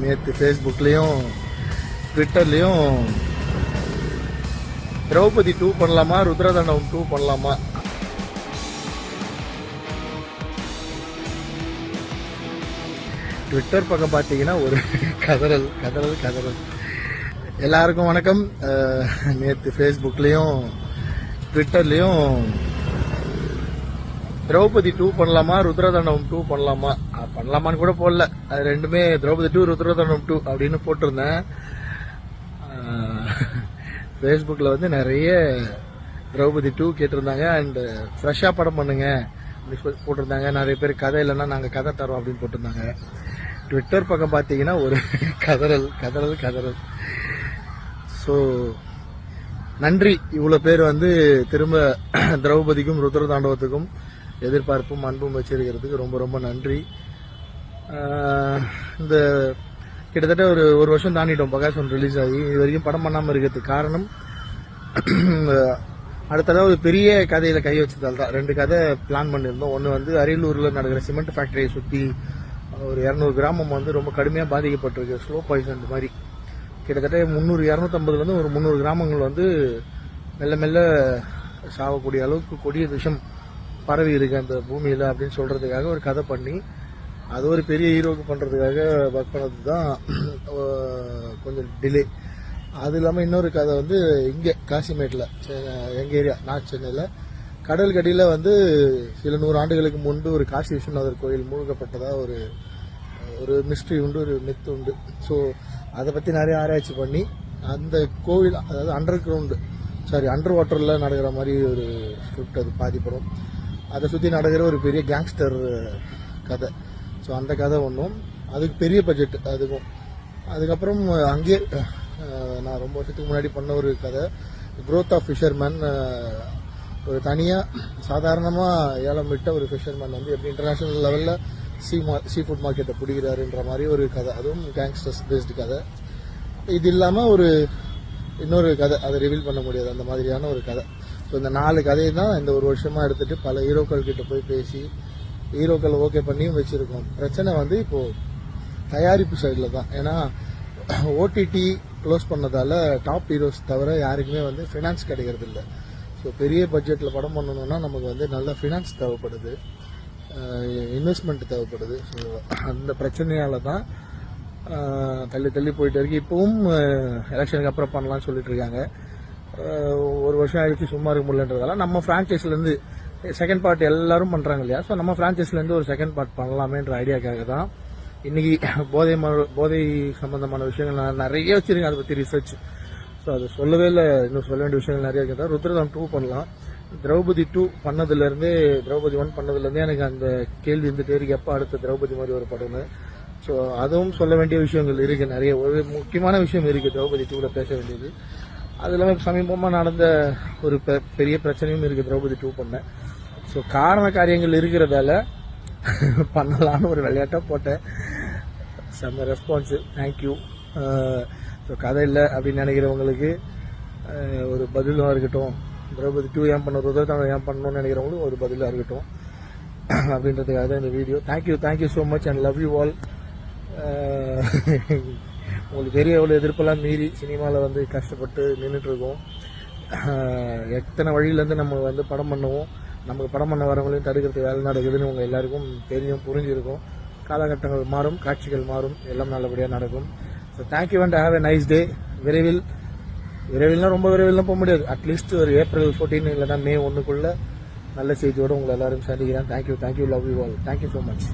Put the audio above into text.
நேற்று ஃபேஸ்புக்லேயும் ட்விட்டர்லேயும் திரௌபதி டூ பண்ணலாமா ருத்ரதாண்டவம் டூ பண்ணலாமா? ட்விட்டர் பக்கம் பார்த்தீங்கன்னா ஒரு கதறல் கதறல் கதறல். எல்லாருக்கும் வணக்கம். நேற்று ஃபேஸ்புக்லேயும் ட்விட்டர்லேயும் திரௌபதி டூ பண்ணலாமா ருத்ரதாண்டவம் டூ பண்ணலாமா? பண்ணலாமான்னு கூட போடல. அது ரெண்டுமே திரௌபதி டூ ருத்ரதாண்டவம் டூ அப்படின்னு போட்டிருந்தேன். ஃபேஸ்புக்கில் வந்து நிறைய திரௌபதி டூ கேட்டிருந்தாங்க. அண்ட் ஃப்ரெஷ்ஷாக படம் பண்ணுங்க அப்படின்னு சொல்லி போட்டிருந்தாங்க. நிறைய பேர் கதை இல்லைன்னா நாங்கள் கதை தரோம் அப்படின்னு போட்டிருந்தாங்க. ட்விட்டர் பக்கம் பார்த்தீங்கன்னா ஒரு கதறல் கதறல் கதறல். ஸோ நன்றி. இவ்வளோ பேர் வந்து திரும்ப திரௌபதிக்கும் ருத்ர தாண்டவத்துக்கும் எதிர்பார்ப்பும் அன்பும் வச்சிருக்கிறதுக்கு ரொம்ப ரொம்ப நன்றி. இந்த கிட்டத்தட்ட ஒரு ஒரு வருஷம் தாண்டிட்டோம் பகாசன் ரிலீஸ் ஆகி. இது வரைக்கும் படம் பண்ணாமல் இருக்கிறதுக்கு காரணம் அடுத்ததாக ஒரு பெரிய கதையில் கை வச்சதால் தான். ரெண்டு கதை பிளான் பண்ணியிருந்தோம். ஒன்று வந்து அரியலூரில் நடக்கிற சிமெண்ட் ஃபேக்டரியை சுற்றி ஒரு இரநூறு கிராமம் வந்து ரொம்ப கடுமையாக பாதிக்கப்பட்டிருக்கு. ஸ்லோ பாய்சன் மாதிரி. கிட்டத்தட்ட முந்நூறு இரநூத்தம்பதுலேருந்து ஒரு முந்நூறு கிராமங்கள் வந்து மெல்ல மெல்ல சாகக்கூடிய அளவுக்கு கொடிய விஷம் பரவி இருக்கு அந்த பூமியில் அப்படின்னு சொல்கிறதுக்காக ஒரு கதை பண்ணி அது ஒரு பெரிய ஹீரோக்கு பண்ணுறதுக்காக ஒர்க் பண்ணது தான் கொஞ்சம் டிலே அது இல்லாமல் இன்னொரு கதை வந்து இங்கே காசிமேட்டில் எங்கள் ஏரியா நார்த் சென்னையில். கடல் கடியில் வந்து சில நூறு ஆண்டுகளுக்கு முன்பு ஒரு காசி விஸ்வநாதர் கோயில் மூழ்கப்பட்டதாக ஒரு ஒரு மிஸ்ட்ரி உண்டு ஒரு மித்து உண்டு. ஸோ அதை பற்றி நிறைய ஆராய்ச்சி பண்ணி அந்த கோவில் அதாவது அண்டர் கிரவுண்டு சாரி அண்டர் வாட்டரில் நடக்கிற மாதிரி ஒரு ஸ்கிரிப்ட் அது பாதிப்படும். அதை சுற்றி நடக்கிற ஒரு பெரிய கேங்ஸ்டர் கதை. ஸோ அந்த கதை ஒன்றும் அதுக்கு பெரிய பட்ஜெட் அதுக்கும். அதுக்கப்புறம் அங்கேயே நான் ரொம்ப வருஷத்துக்கு முன்னாடி பண்ண ஒரு கதை. க்ரோத் ஆஃப் ஃபிஷர்மேன் ஒரு தனியாக சாதாரணமாக ஏலம் விட்ட ஒரு ஃபிஷர்மேன் வந்து எப்படி இன்டர்நேஷ்னல் லெவலில் சீ மா சீ ஃபுட் மார்க்கெட்டை பிடிக்கிறாருன்ற மாதிரி ஒரு கதை. அதுவும் கேங்ஸ்டர்ஸ் பேஸ்டு கதை. இது இல்லாமல் ஒரு இன்னொரு கதை. அதை ரிவீல் பண்ண முடியாது. அந்த மாதிரியான ஒரு கதை. ஸோ இந்த நாலு கதையை தான் இந்த ஒரு வருஷமாக எடுத்துட்டு பல ஹீரோக்கள் கிட்ட போய் பேசி ஹீரோக்கள் ஓகே பண்ணியும் வச்சுருக்கோம். பிரச்சனை வந்து இப்போது தயாரிப்பு சைடில் தான். ஏன்னா ஓடிடி க்ளோஸ் பண்ணதால டாப் ஹீரோஸ் தவிர யாருக்குமே வந்து ஃபினான்ஸ் கிடைக்கிறது இல்லை ஸோ பெரிய பட்ஜெட்டில் படம் பண்ணணும்னா நமக்கு வந்து நல்ல ஃபினான்ஸ் தேவைப்படுது. இன்வெஸ்ட்மெண்ட் தேவைப்படுது. ஸோ அந்த பிரச்சனையால தான் தள்ளி தள்ளி போயிட்டு இருக்கு. இப்பவும் எலெக்ஷனுக்கு அப்புறம் பண்ணலாம்னு சொல்லிட்டு இருக்காங்க. வருஷம் ஆயிடுச்சு சும்மா இருக்க முடியலன்றதால நம்ம ஃப்ரான்ச்சைஸ்லேருந்து செகண்ட் பார்ட் எல்லாரும் பண்ணுறாங்க இல்லையா? ஸோ நம்ம ஃப்ரான்ச்சைஸ்லேருந்து ஒரு செகண்ட் பார்ட் பண்ணலாமேன்ற ஐடியாக்காக தான் இன்னைக்கு போதை மரு- போதை சம்பந்தமான விஷயங்கள் நான் நிறைய வச்சிருக்கேன் அதை பற்றி ரிசர்ச் ஸோ அது சொல்லவே இல்லை. இன்னும் சொல்ல வேண்டிய விஷயங்கள் நிறைய இருக்கிறதா ருத்ரதாம் டூ பண்ணலாம். திரௌபதி டூ பண்ணதுலேருந்தே திரௌபதி ஒன் பண்ணதுலேருந்தே எனக்கு அந்த கேள்வி இந்த இருக்கு. எப்போ அடுத்த திரௌபதி மாதிரி ஒரு படம்னு? ஸோ அதுவும் சொல்ல வேண்டிய விஷயங்கள் இருக்குது நிறைய ஒரு முக்கியமான விஷயம் இருக்குது திரௌபதி டூவில் பேச வேண்டியது. அது இல்லாமல் சமீபமாக நடந்த ஒரு பெ- பெரிய பிரச்சனையும் இருக்குது திரௌபதி டூ பண்ண. ஸோ காரண காரியங்கள் இருக்கிறதால பண்ணலான்னு ஒரு விளையாட்டாக போட்டேன். செம்ம ரெஸ்பான்ஸு தேங்க்யூ ஸோ கதை இல்லை அப்படின்னு நினைக்கிறவங்களுக்கு ஒரு பதிலும் இருக்கட்டும். திரௌபதி டூ ஏன் பண்ண ருத்ரதாண்டவம் ஏன் பண்ணணும்னு நினைக்கிறவங்களும் ஒரு பதிலாக இருக்கட்டும். அப்படின்றதுக்காக தான் இந்த video thank you thank you so much and love you all உங்களுக்கு பெரிய எவ்வளோ எதிர்ப்பெல்லாம் மீறி சினிமாவில் வந்து கஷ்டப்பட்டு நின்றுட்டுருக்கோம் எத்தனை வழியிலேருந்து நம்ம வந்து படம் பண்ணுவோம். நமக்கு படம் பண்ண வரவங்களையும் தடுக்கிறதுக்கு வேலை நடக்குதுன்னு உங்கள் எல்லாருக்கும் தெரியும் புரிஞ்சிருக்கும். காலகட்டங்கள் மாறும் காட்சிகள் மாறும் எல்லாம் நல்லபடியாக நடக்கும். So thank you and have a nice day விரைவில் விரைவில்னா ரொம்ப விரைவில்லாம் போக முடியாது. அட்லீஸ்ட் ஒரு ஏப்ரல் ஃபோர்டீன் இல்லைன்னா மே ஒன்றுக்குள்ளே நல்ல செய்தியோடு உங்களை எல்லாரும் சந்திக்கிறேன். Thank you thank you love you all thank you so much